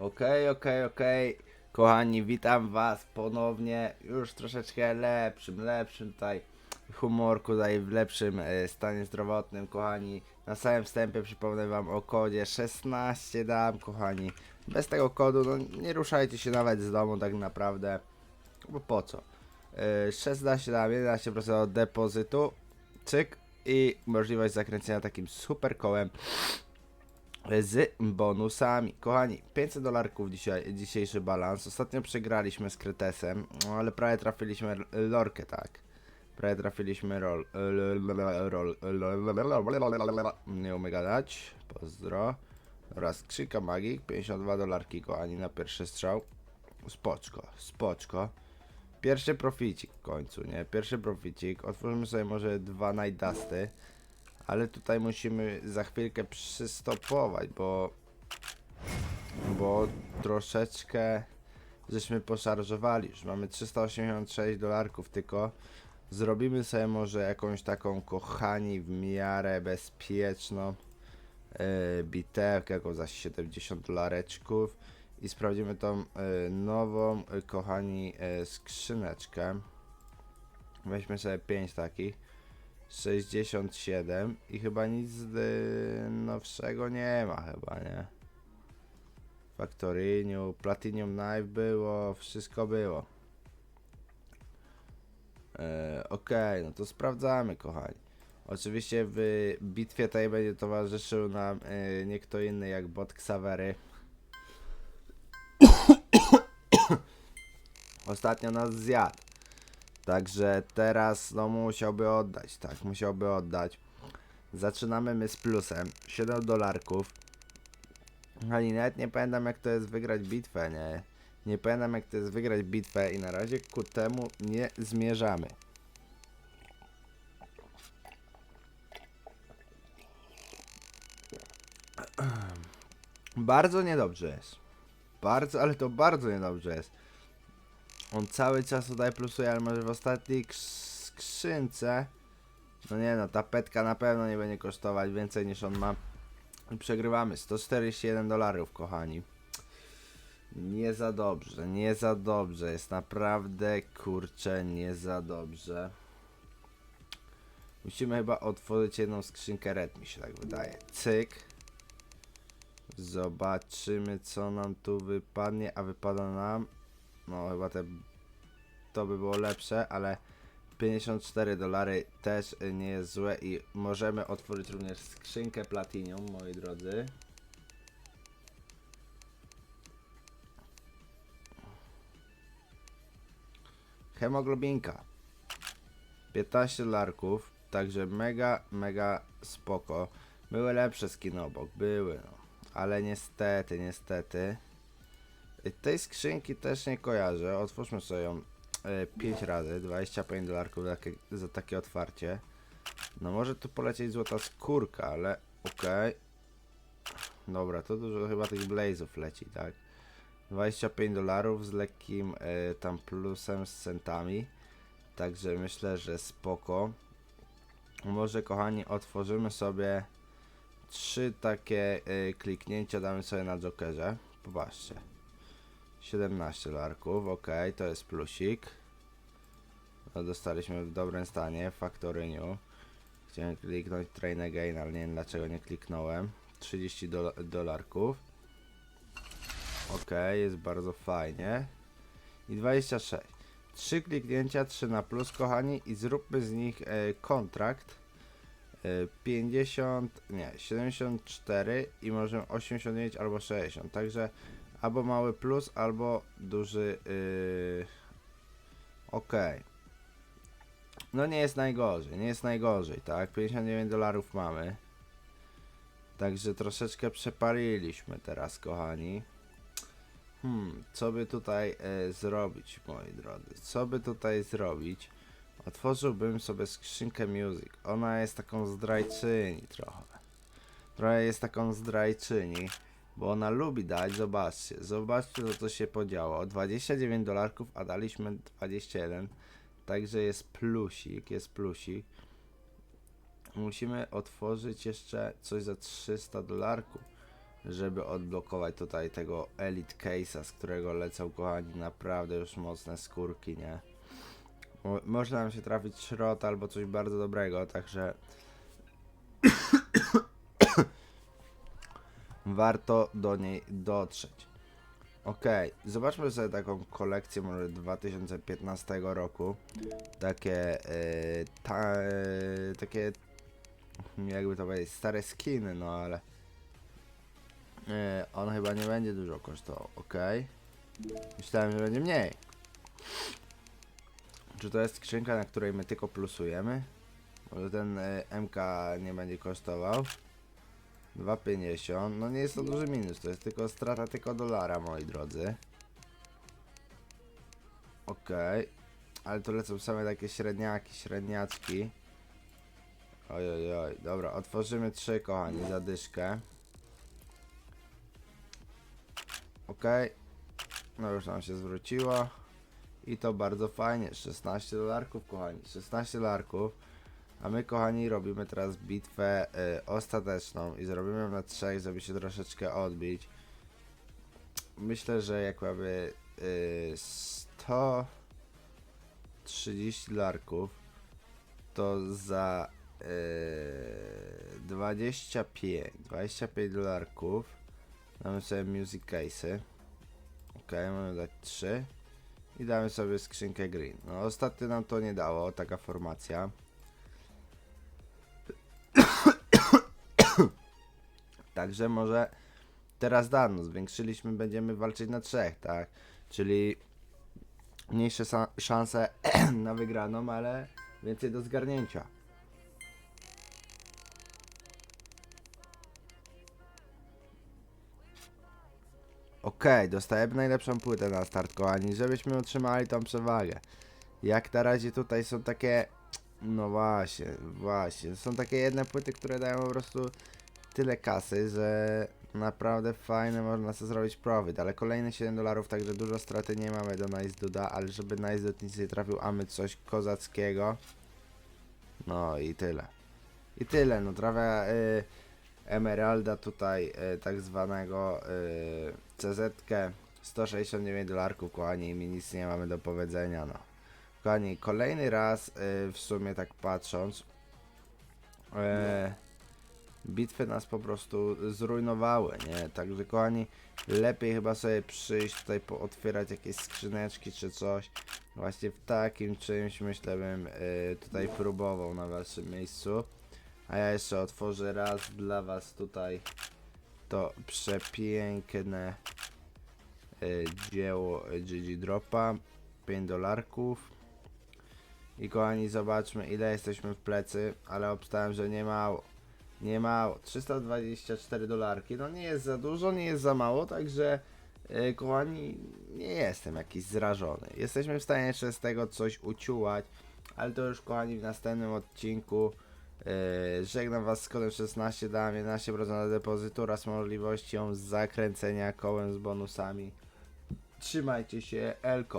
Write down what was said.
Okej, okej, okej. Kochani, witam was ponownie. Już troszeczkę lepszym, lepszym tutaj humorku, tutaj w lepszym e, stanie zdrowotnym, kochani. Na samym wstępie przypomnę wam o kodzie 16 dam, kochani. Bez tego kodu, no nie ruszajcie się nawet z domu tak naprawdę. Bo po co? E, 16 dam, 11% od depozytu. Cyk. I możliwość zakręcenia takim super kołem z bonusami. Kochani, 500 dolarków dzisiaj, dzisiejszy balans. Ostatnio przegraliśmy z Kretesem, ale prawie trafiliśmy lorkę, tak. Prawie trafiliśmy rol. nie umiem gadać. Pozdro. Oraz skrzynka magik, 52 dolarki, kochani, na pierwszy strzał. Spoczko, spoczko. Pierwszy proficik w końcu, nie? Pierwszy proficik. Otworzymy sobie może dwa najdasty. Ale tutaj musimy za chwilkę przystopować, bo bo troszeczkę żeśmy poszarżowali. Już mamy 386 dolarków tylko. Zrobimy sobie może jakąś taką kochani w miarę bezpieczną yy, bitewkę, jaką za 70 dolareczków i sprawdzimy tą yy, nową, yy, kochani, yy, skrzyneczkę. Weźmy sobie 5 takich. 67 i chyba nic y, nowszego nie ma chyba, nie? Factoriniu, Platinum Knife było, wszystko było. E, Okej, no to sprawdzamy kochani. Oczywiście w bitwie tej będzie towarzyszył nam e, nie kto inny jak bot Xavery. Ostatnio nas zjadł. Także teraz no musiałby oddać, tak, musiałby oddać. Zaczynamy my z plusem 7 dolarków. Ale nawet nie pamiętam jak to jest wygrać bitwę, nie? Nie pamiętam jak to jest wygrać bitwę i na razie ku temu nie zmierzamy. Bardzo niedobrze jest. Bardzo, ale to bardzo niedobrze jest. On cały czas tutaj plusuje, ale może w ostatniej krz- skrzynce. No nie no, ta petka na pewno nie będzie kosztować więcej niż on ma. I przegrywamy 141 dolarów, kochani. Nie za dobrze, nie za dobrze. Jest naprawdę kurczę, nie za dobrze. Musimy chyba otworzyć jedną skrzynkę red, mi się tak wydaje. Cyk. Zobaczymy, co nam tu wypadnie, a wypada nam. No, chyba te. To by było lepsze, ale 54 dolary też nie jest złe i możemy otworzyć również skrzynkę Platinum, moi drodzy. Hemoglobinka. 15 dolarków, także mega, mega spoko. Były lepsze skiny obok, były no. Ale niestety, niestety. Tej skrzynki też nie kojarzę. Otwórzmy sobie ją 5 razy. 25 dolarków za, takie- otwarcie. No może tu polecieć złota skórka, ale okej. Dobra, to dużo chyba tych blazów leci, tak? 25 dolarów z lekkim y, tam plusem z centami. Także myślę, że spoko. Może kochani otworzymy sobie trzy takie y, kliknięcia damy sobie na jokerze. Popatrzcie. 17 dolarków, ok, to jest plusik. No, dostaliśmy w dobrym stanie, Factory New. Chciałem kliknąć Train Again, ale nie wiem dlaczego nie kliknąłem. 30 dola- dolarków. Ok, jest bardzo fajnie. I 26. Trzy kliknięcia, 3 na plus, kochani, i zróbmy z nich e, kontrakt. E, 50, nie, 74 i może 89 albo 60. Także albo mały plus, albo duży. Yy... Okej. No nie jest najgorzej, nie jest najgorzej, tak? 59 dolarów mamy. Także troszeczkę przepariliśmy teraz, kochani. Hmm, co by tutaj e, zrobić, moi drodzy? Co by tutaj zrobić? Otworzyłbym sobie skrzynkę music. Ona jest taką zdrajczyni trochę. Trochę jest taką zdrajczyni. Bo ona lubi dać, zobaczcie, zobaczcie co to się podziało. 29 dolarków, a daliśmy 21. Także jest plusik, jest plusik. Musimy otworzyć jeszcze coś za 300 dolarków. żeby odblokować tutaj tego Elite Case'a, z którego lecą kochani naprawdę już mocne skórki, nie? Mo- Może nam się trafić szrot albo coś bardzo dobrego, także warto do niej dotrzeć. Okej, zobaczmy sobie taką kolekcję może 2015 roku. Takie, e, ta, e, takie, jakby to powiedzieć, stare skiny, no ale e, on chyba nie będzie dużo kosztował, okej. Myślałem, że będzie mniej. Czy to jest skrzynka, na której my tylko plusujemy? Może ten e, MK nie będzie kosztował? 2,50. No nie jest to duży minus, to jest tylko strata tylko dolara, moi drodzy. Okej. Ale to lecą same takie średniaki, średniaczki. Oj, oj, oj. Dobra, otworzymy trzy, kochani, zadyszkę. Okej. No już nam się zwróciło. I to bardzo fajnie. 16 dolarków, kochani. 16 dolarków. A my, kochani, robimy teraz bitwę y, ostateczną i zrobimy ją na trzech, żeby się troszeczkę odbić. Myślę, że jak mamy y, 130 dolarków, to za y, 25, 25 dolarków damy sobie music case'y. Ok, mamy dać 3 i damy sobie skrzynkę green. No ostatnio nam to nie dało, taka formacja. Także może teraz dano, zwiększyliśmy, będziemy walczyć na trzech, tak? Czyli mniejsze szanse na wygraną, ale więcej do zgarnięcia. Okej, dostajemy najlepszą płytę na start, kochani, żebyśmy utrzymali tą przewagę. Jak na razie tutaj są takie... No właśnie, właśnie. Są takie jedne płyty, które dają po prostu tyle kasy, że naprawdę fajne można sobie zrobić profit, ale kolejne 7 dolarów, także dużo straty nie mamy do Nice Duda, ale żeby Nice Dud nic nie trafił, a my coś kozackiego. No i tyle. I tyle, no trafia y, Emeralda tutaj, y, tak zwanego y, CZ-kę 169 dolarków, kochani, i my nic nie mamy do powiedzenia, no. Kochani, kolejny raz y, w sumie tak patrząc, e, bitwy nas po prostu zrujnowały, nie? Także kochani, lepiej chyba sobie przyjść tutaj pootwierać jakieś skrzyneczki czy coś. Właśnie w takim czymś myślę bym y, tutaj próbował na waszym miejscu. A ja jeszcze otworzę raz dla was tutaj to przepiękne y, dzieło GG Dropa. 5 dolarków. I kochani, zobaczmy ile jesteśmy w plecy, ale obstałem, że nie mało. Nie mało. 324 dolarki. No nie jest za dużo, nie jest za mało, także yy, kochani, nie jestem jakiś zrażony. Jesteśmy w stanie jeszcze z tego coś uciułać, ale to już kochani w następnym odcinku. Yy, żegnam was z kodem 16, dałem 11% na depozytu oraz możliwością zakręcenia kołem z bonusami. Trzymajcie się, Elko.